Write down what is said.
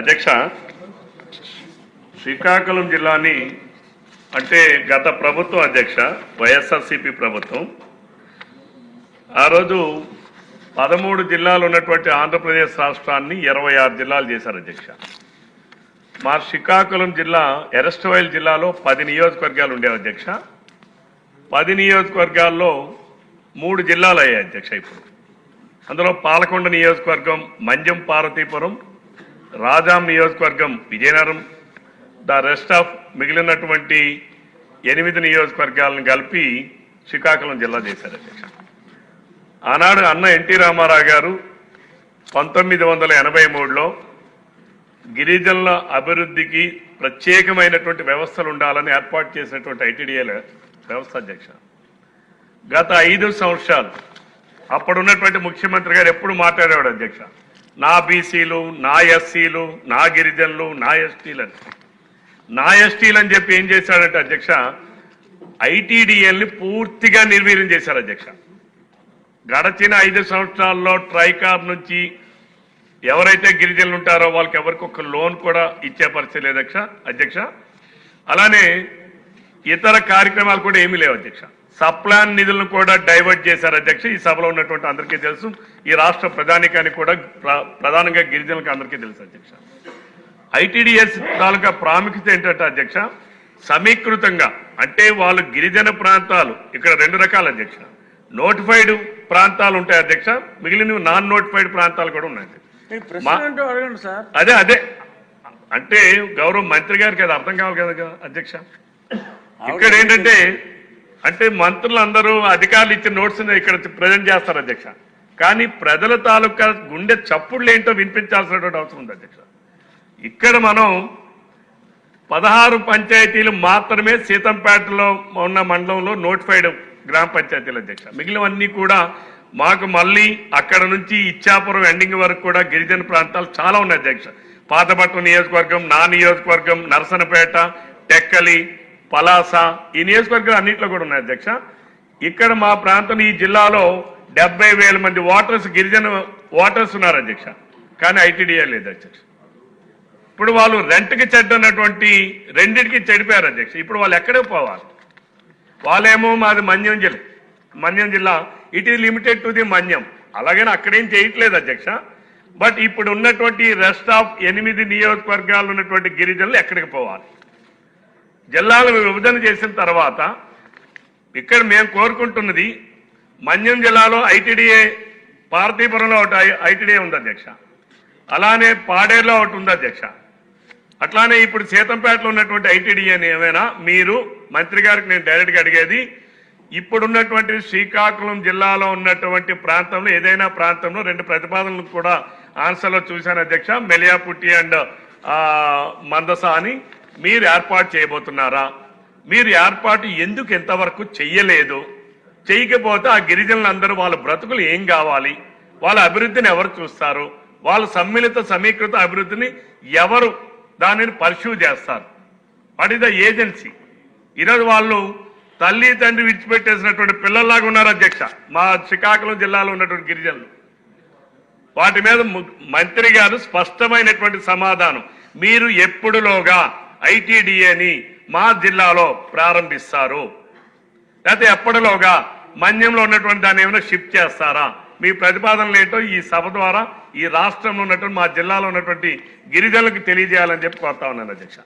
అధ్యక్ష శ్రీకాకుళం జిల్లాని అంటే గత ప్రభుత్వం అధ్యక్ష వైఎస్ఆర్సిపి ప్రభుత్వం. ఆ రోజు పదమూడు జిల్లాలు ఉన్నటువంటి ఆంధ్రప్రదేశ్ రాష్ట్రాన్ని ఇరవై ఆరు జిల్లాలు చేశారు అధ్యక్ష. మా శ్రీకాకుళం జిల్లా ఎరస్టవైల్ జిల్లాలో పది నియోజకవర్గాలు ఉండేవి అధ్యక్ష. పది నియోజకవర్గాల్లో మూడు జిల్లాలు అయ్యాయి అధ్యక్ష ఇప్పుడు. అందులో పాలకొండ నియోజకవర్గం మంజం పార్వతీపురం రాజాం నియోజకవర్గం విజయనగరం ద రెస్ట్ ఆఫ్ మిగిలినటువంటి ఎనిమిది నియోజకవర్గాలను కలిపి శ్రీకాకుళం జిల్లా చేశారు అధ్యక్ష. ఆనాడు అన్న ఎన్టీ రామారావు గారు పంతొమ్మిది వందల ఎనభై మూడులో గిరిజనుల అభివృద్ధికి ప్రత్యేకమైనటువంటి వ్యవస్థలు ఉండాలని ఏర్పాటు చేసినటువంటి ఐటీడీఏల వ్యవస్థ అధ్యక్ష. గత ఐదు సంవత్సరాలు అప్పుడున్నటువంటి ముఖ్యమంత్రి గారు ఎప్పుడు మాట్లాడేవాడు అధ్యక్ష? నా బీసీలు నా ఎస్సీలు నా గిరిజనులు నా ఎస్టీలు అని నా ఎస్టీలు అని చెప్పి ఏం చేశాడంటే అధ్యక్ష ఐటీడీఎల్ని పూర్తిగా నిర్వీర్యం చేశారు అధ్యక్ష. గడచిన ఐదు సంవత్సరాల్లో ట్రైకార్ నుంచి ఎవరైతే గిరిజనులు ఉంటారో వాళ్ళకి ఎవరికి ఒక లోన్ కూడా ఇచ్చే పరిస్థితి లేదు అధ్యక్ష అధ్యక్ష. అలానే ఇతర కార్యక్రమాలు కూడా ఏమీ లేవు అధ్యక్ష. సప్లాన్ నిధులను కూడా డైవర్ట్ చేశారు అధ్యక్ష. ఈ సభలో ఉన్నటువంటి అందరికీ తెలుసు. ఈ రాష్ట్ర ప్రధానికానికి కూడా ప్ర- ప్రధానంగా గిరిజనులకు అందరికీ తెలుసు అధ్యక్ష. ఐటీడీఎస్ తాలూకా ప్రాముఖ్యత ఏంటంటే అధ్యక్ష సమీకృతంగా అంటే వాళ్ళు గిరిజన ప్రాంతాలు ఇక్కడ రెండు రకాల అధ్యక్ష. నోటిఫైడ్ ప్రాంతాలు ఉంటాయి అధ్యక్ష మిగిలినవి నాన్ నోటిఫైడ్ ప్రాంతాలు కూడా ఉన్నాయి అదే అదే. అంటే గౌరవ మంత్రి గారికి అది అర్థం కావాలి కదా అధ్యక్ష. ఇక్కడ ఏంటంటే అంటే మంత్రులందరూ అధికారులు ఇచ్చిన నోట్స్ని ఇక్కడ ప్రజెంట్ చేస్తారు అధ్యక్ష. కానీ ప్రజల తాలూకా గుండె చప్పుళ్ళు ఏంటో వినిపించాల్సినటువంటి అవసరం ఉంది అధ్యక్ష. ఇక్కడ మనం పదహారు పంచాయతీలు మాత్రమే సీతంపేటలో ఉన్న మండలంలో నోటిఫైడ్ గ్రామ పంచాయతీలు అధ్యక్ష. మిగిలినవన్నీ కూడా మాకు మళ్ళీ అక్కడ నుంచి ఇచ్చాపురం ఎండింగ్ వరకు కూడా గిరిజన ప్రాంతాలు చాలా ఉన్నాయి అధ్యక్ష. పాతపట్నం నియోజకవర్గం నా నియోజకవర్గం నరసనపేట టెక్కలి పలాస ఈ నియోజకవర్గాలు అన్నింటిలో కూడా ఉన్నాయి అధ్యక్ష. ఇక్కడ మా ప్రాంతం ఈ జిల్లాలో డెబ్బై వేల మంది ఓటర్స్ గిరిజన ఓటర్స్ ఉన్నారు అధ్యక్ష. కానీ ఐటీడీఏ లేదు అధ్యక్ష. ఇప్పుడు వాళ్ళు రెంట్కి చెడ్డన్నటువంటి రెండింటికి చెడిపోయారు అధ్యక్ష. ఇప్పుడు వాళ్ళు ఎక్కడికి పోవాలి? వాళ్ళేమో మాది మన్యం జిల్లా మన్యం జిల్లా. It is limited to the Manyam. అలాగని అక్కడేం చేయట్లేదు అధ్యక్ష. బట్ ఇప్పుడు ఉన్నటువంటి రెస్ట్ ఆఫ్ ఎనిమిది నియోజకవర్గాలు ఉన్నటువంటి గిరిజనులు ఎక్కడికి పోవాలి? జిల్లాలను విభజన చేసిన తర్వాత ఇక్కడ మేము కోరుకుంటున్నది మన్యం జిల్లాలో ఐటీడీఏ పార్తీపురంలో ఒకటి ఐటీడీఏ ఉంది అధ్యక్ష. అలానే పాడేరులో ఒకటి ఉంది అధ్యక్ష. అట్లానే ఇప్పుడు సీతంపేటలో ఉన్నటువంటి ఐటీడీఏని ఏమైనా మీరు మంత్రి గారికి నేను డైరెక్ట్గా అడిగేది ఇప్పుడున్నటువంటి శ్రీకాకుళం జిల్లాలో ఉన్నటువంటి ప్రాంతంలో ఏదైనా ప్రాంతంలో రెండు ప్రతిపాదనలు కూడా ఆన్సర్లో చూశాను అధ్యక్ష మెలియాపుట్టి అండ్ మందస అని మీరు ఏర్పాటు చేయబోతున్నారా? మీరు ఏర్పాటు ఎందుకు ఎంతవరకు చెయ్యలేదు? చేయకపోతే ఆ గిరిజనులందరూ వాళ్ళ బ్రతుకులు ఏం కావాలి? వాళ్ళ అభివృద్ధిని ఎవరు చూస్తారు? వాళ్ళ సమ్మిళిత సమీకృత అభివృద్ధిని ఎవరు దానిని పర్సూ చేస్తారు? What the agency? ఈరోజు వాళ్ళు తల్లి తండ్రి విడిచిపెట్టేసినటువంటి పిల్లల్లాగా ఉన్నారు అధ్యక్ష. మా శ్రీకాకుళం జిల్లాలో ఉన్నటువంటి గిరిజనులు. వాటి మీద మంత్రి గారు స్పష్టమైనటువంటి సమాధానం. మీరు ఎప్పుడులోగా ఐటీడీఏని మా జిల్లాలో ప్రారంభిస్తారు. లేకపోతే ఎప్పటిలోగా మన్యంలో ఉన్నటువంటి దాన్ని ఏమైనా షిఫ్ట్ చేస్తారా? మీ ప్రతిపాదనలు ఏంటో ఈ సభ ద్వారా ఈ రాష్ట్రంలో ఉన్నటువంటి మా జిల్లాలో ఉన్నటువంటి గిరిజనులకు తెలియజేయాలని చెప్పి కోరుతా ఉన్నాను అధ్యక్ష.